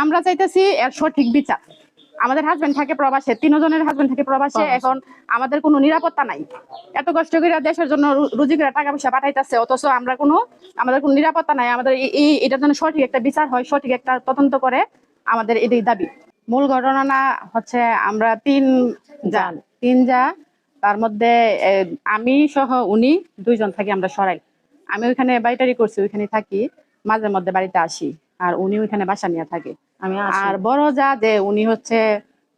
আমরা চাইতেছি এর সঠিক বিচার। আমাদের হাজবেন্ড থাকে প্রবাসে তিনজনের হাজবেন্ড থাকে প্রবাসে এখন আমাদের কোনো নিরাপত্তা নাই। এত কষ্ট করে দেশের জন্য রু- রুজি করে টাকা পয়সা পাঠাইতেছে অথচ আমরা কোনো আমাদের কোনো নিরাপত্তা নাই। আমাদের এই- এটার জন্য সঠিক একটা বিচার হয় সঠিক একটা তদন্ত করে আমাদের এটাই দাবি। মূল ঘটনা না হচ্ছে আমরা তিন জান। তিন যা তার মধ্যে আমি সহ উনি দুইজন থাকি আমরা সরাই। আমি ওইখানে বাড়িটারি করছি ওইখানে থাকি মাঝে মধ্যে বাড়িতে আসি আর উনি ওইখানে বাসা নিয়ে থাকে। আর বড় যা যে উনি হচ্ছে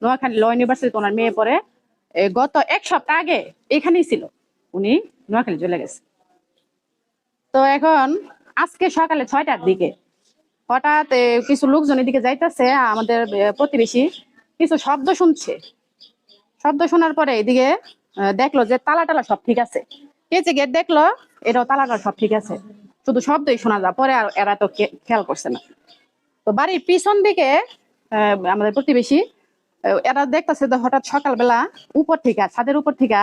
নোয়াখালী ল ইউনিভার্সিটি ওনার মেয়ে পরে গত এক সপ্তাহ আগে এখানেই ছিল। উনি নোয়াখালী চলে গেছে। তো এখন আজকে সকালে ছয়টার দিকে হঠাৎ কিছু লোকজন এদিকে যাইতেছে, আমাদের প্রতিবেশী কিছু শব্দ শুনছে। শব্দ শোনার পরে এদিকে দেখল যে তালা টালা সব ঠিক আছে। কেচে গেট দেখল, এটাও তালাটা সব ঠিক আছে। শুধু শব্দই শোনা যায়, পরে আর এরা তো খেয়াল করছে না। তো বাড়ির পিছন দিকে আমাদের প্রতিবেশী এরা দেখতেছে যে হঠাৎ সকালবেলা উপর থেকে, ছাদের উপর থেকে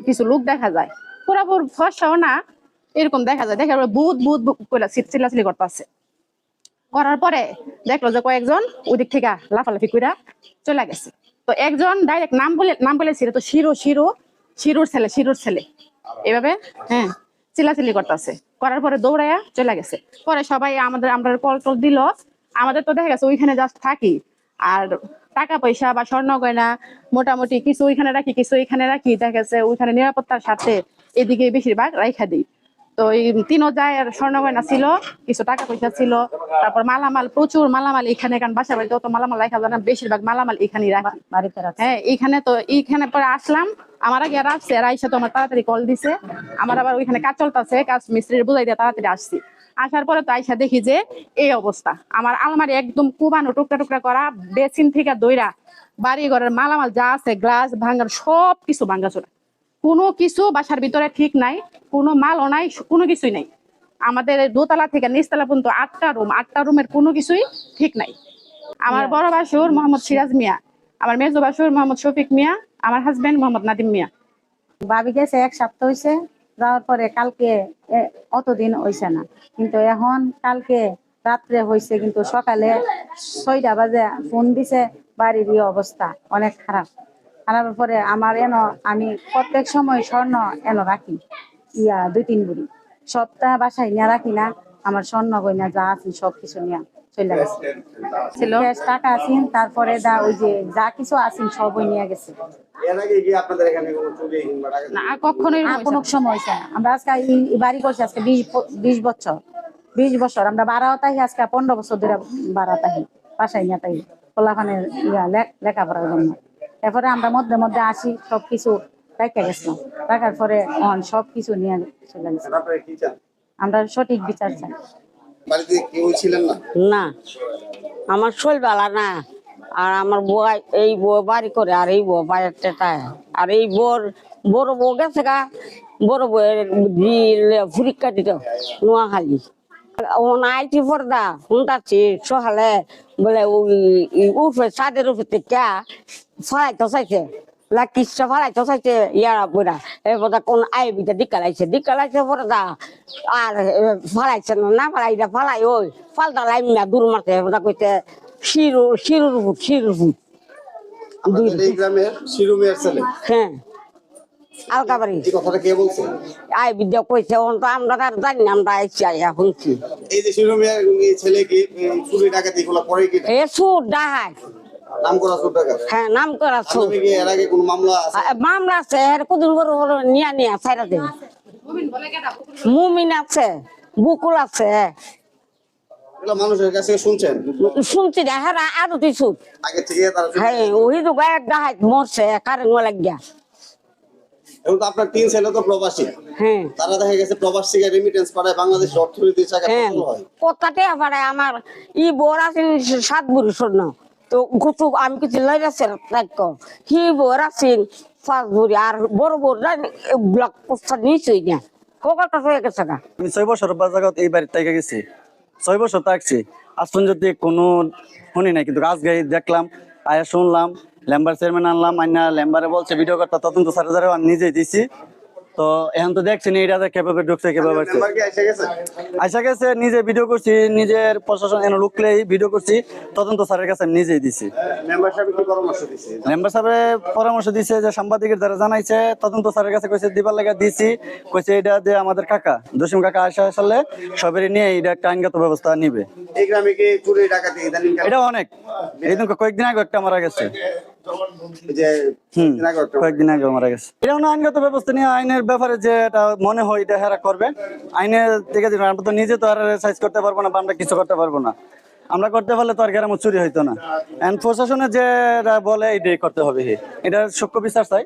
কিছু লোক দেখা যায়। পুরাপুর ফর্সাও না, এরকম দেখা যায়। দেখা বুধ বুধ করে চিল্লাচিল্লি করতেছে। করার পরে দেখল যে কয়েকজন ওই দিক থেকে লাফালাফি কইরা চলে গেছে। তো একজন ডাইরেক্ট নাম বলে, নাম বলেছিল তো শিরো শিরো, শিরুর ছেলে শিরুর ছেলে। এভাবে হ্যাঁ চিল্লাচিল্লি করতেছে। করার পরে দৌড়াইয়া চলে গেছে। পরে সবাই আমাদের, আমরা কল টল দিল। আমাদের তো দেখা গেছে ওইখানে জাস্ট থাকি। আর টাকা পয়সা বা স্বর্ণ গয়না মোটামুটি কিছু ওইখানে রাখি কিছু এখানে রাখি। দেখা গেছে ওইখানে নিরাপত্তার সাথে এদিকে বেশিরভাগ রাইখা দিই। তো এই তিনও যায় আর স্বর্ণ গয়না ছিল কিছু টাকা পয়সা ছিল তারপর মালামাল প্রচুর মালামাল এখানে কারণ বাসা বাড়িতে অত মালামাল রাখা যায় না বেশিরভাগ মালামাল এখানে রাখি। হ্যাঁ এইখানে তো এইখানে পরে আসলাম আমার আগে আর আসছে আর আইসা তো আমার তাড়াতাড়ি কল দিছে। আমার আবার ওইখানে কাজ চলতেছে কাজ মিস্ত্রির বুঝাই দিয়ে তাড়াতাড়ি আসছি। আসার পরে তো আইসা দেখি যে এই অবস্থা। আমার আলমারি একদম কুবানো টুকরা টুকরা করা বেসিন থেকে দইরা বাড়ি ঘরের মালামাল যা আছে গ্লাস ভাঙার সব কিছু ভাঙ্গা চোরা কোনো কিছু বাসার ভিতরে ঠিক নাই কোনো মালও নাই কোনো কিছুই নাই। আমাদের দোতলা থেকে নিচতলা পর্যন্ত আটটা রুম আটটা রুমের কোনো কিছুই ঠিক নাই। আমার বড় বাসুর মোহাম্মদ সিরাজ মিয়া আমার মেজো বাসুর মোহাম্মদ শফিক মিয়া আমার হাজবেন্ড মোহাম্মদ নাদিম মিয়া। ভাবি গেছে এক সপ্তাহ হয়েছে যাওয়ার পরে কালকে অতদিন হয়েছে না। কিন্তু এখন কালকে রাত্রে হয়েছে কিন্তু সকালে ছয়টা বাজে ফোন দিছে, বাড়ির অবস্থা অনেক খারাপ। খারাপের পরে আমার এন, আমি প্রত্যেক সময় স্বর্ণ এন রাখি, ইয়া দুই তিন বুড়ি। সপ্তাহ বাসায় নিয়ে রাখি না, আমার স্বর্ণ গয়না যা আছে সব কিছু নিয়ে। চলে গেছে। ছিল। ক্যাশ টাকা আছেন তারপরে দা ওই যে যা কিছু আছেন সবই নিয়ে গেছে। এর আগে কি আপনাদের এখানে কোনো চুরি কিংবা ডাকাতি? না কখনোই আর কোনো সময় আমরা আজকে বাড়ি করছি আজকে বিশ বিশ বছর। বিশ বছর। আমরা বারাও তাহি আজকে পনেরো বছর ধরে বারা তাহি। বাসায় নিয়ে পোলাখানের ইয়া লেখাপড়ার জন্য। এরপরে আমরা মধ্যে মধ্যে আসি সব কিছু রেখে গেছিলাম। রাখার পরে অন সব কিছু নিয়ে চলে গেছে। আমরা সঠিক বিচার চাই। বাড়িতে কেউ ছিলেন না না আমার ভালো না আর আমার বউ এই বউ বাড়ি করে আর এই বউ বাইরের আর এই বউর বড় বউ গেছে গা বড় বউয়ের পরীক্ষা দিত নোয়াখালী ও আইটি পর্দা শুনতাছি সকালে বলে ওই উঠে ছাদের উপরে থেকে ফলাইতে চাইছে লাকিসটা ফলাইতে চাইছে? ইয়ারা বইরা এবার কোন আইবিটা দিকালাইছে দিকালাইছে পর্দা আর ফলাইছে না? না ফলাইটা ফলাই ওই ফালতা লাইম না দূর মারতে এবার কইতে শিরু শিরুর ফুট শিরুর ফুট আপনাদের এই গ্রামের শিরুমিয়ার ছেলে হ্যাঁ আলকাবাড়ি এই কথাটা কে বলছে? আই বিদ্যা কইছে ওন তো আমরা আর জানি না আমরা আইছি আইয়া শুনছি। এই যে শিরুমিয়ার এই ছেলে কি চুরি ডাকাতি গুলো করে কি এ সুর ডাহাই। নাম করা চোর ডাকাত? হ্যাঁ নাম করা সুর এর আগে কোনো মামলা আছে? মামলা আছে এর কুদুর বড় বড় নিয়া নিয়া মুমিন আছে বুকুল আছে। মানুষের কাছে শুনছেন? শুনছি না হ্যাঁ আরও কিছু আগে থেকে শুনছে। হ্যাঁ ওই তো এক ডাহাই মরছে কারেন্ট লাগিয়া। আপনার তিন ছেলে তো প্রবাসী। হ্যাঁ। তারা দেখা গেছে প্রবাস থেকে রেমিটেন্স পাঠায় অর্থনীতির হ্যাঁ হয়? কথাতে আবার আমার? ই সাত বুড়ি স্বর্ণ তো গুতু আমি কিছু লইরাছে রাখ হি বর আছে পাঁচ আর বড় বড় ব্লক পোস্টার নিচই না। কটা হয়ে গেছে গা? আমি ছয় বছর বাজাগত এই বাড়ির থেকে গেছি। ছয় বছর থাকছি। আজ পর্যন্ত কোনো শুনি নাই, কিন্তু আজকে দেখলাম, আয়া শুনলাম লেম্বার চেয়ারম্যান আনলাম, আইনা লেম্বারে বলছে, ভিডিও করতে তদন্ত স্যারের আমি নিজেই দিছি। তো এখন তো দেখছেন এইটা কীভাবে ঢুকছে কীভাবে আইসা গেছে নিজে ভিডিও করছি নিজের প্রশাসন এনে লুকলেই ভিডিও করছি তদন্ত স্যারের কাছে আমি নিজেই দিছি। মেম্বার সাহেব পরামর্শ দিছে? যে সাংবাদিকের দ্বারা জানাইছে তদন্ত স্যারের কাছে কইছে দিবার লাগা দিছি কইছে এটা যে আমাদের কাকা জসিম কাকা আসা আসলে সবেরই নিয়ে এটা একটা আইনগত ব্যবস্থা নিবে। এই গ্রামে কি চুরি ডাকাতি এটা অনেক। এইদিন কয়েকদিন আগে একটা মারা গেছে। যে হুম দিন আগে একটা কয়েকদিন আগে মারা গেছে। এটা আইনগত ব্যবস্থা নিয়ে আইনের ব্যাপারে যে এটা মনে হয় এটা হেরা করবে। আইনের দিকে দিবে আমরা তো নিজে তো আর সাইজ করতে পারব না বা আমরা কিছু করতে পারব না। আমরা করতে পারলে তো আর গ্রামে চুরি হইতো না। এন্ড প্রশাসনে যে বলে এটাই করতে হবে এটা সূক্ষ্ম বিচার চাই।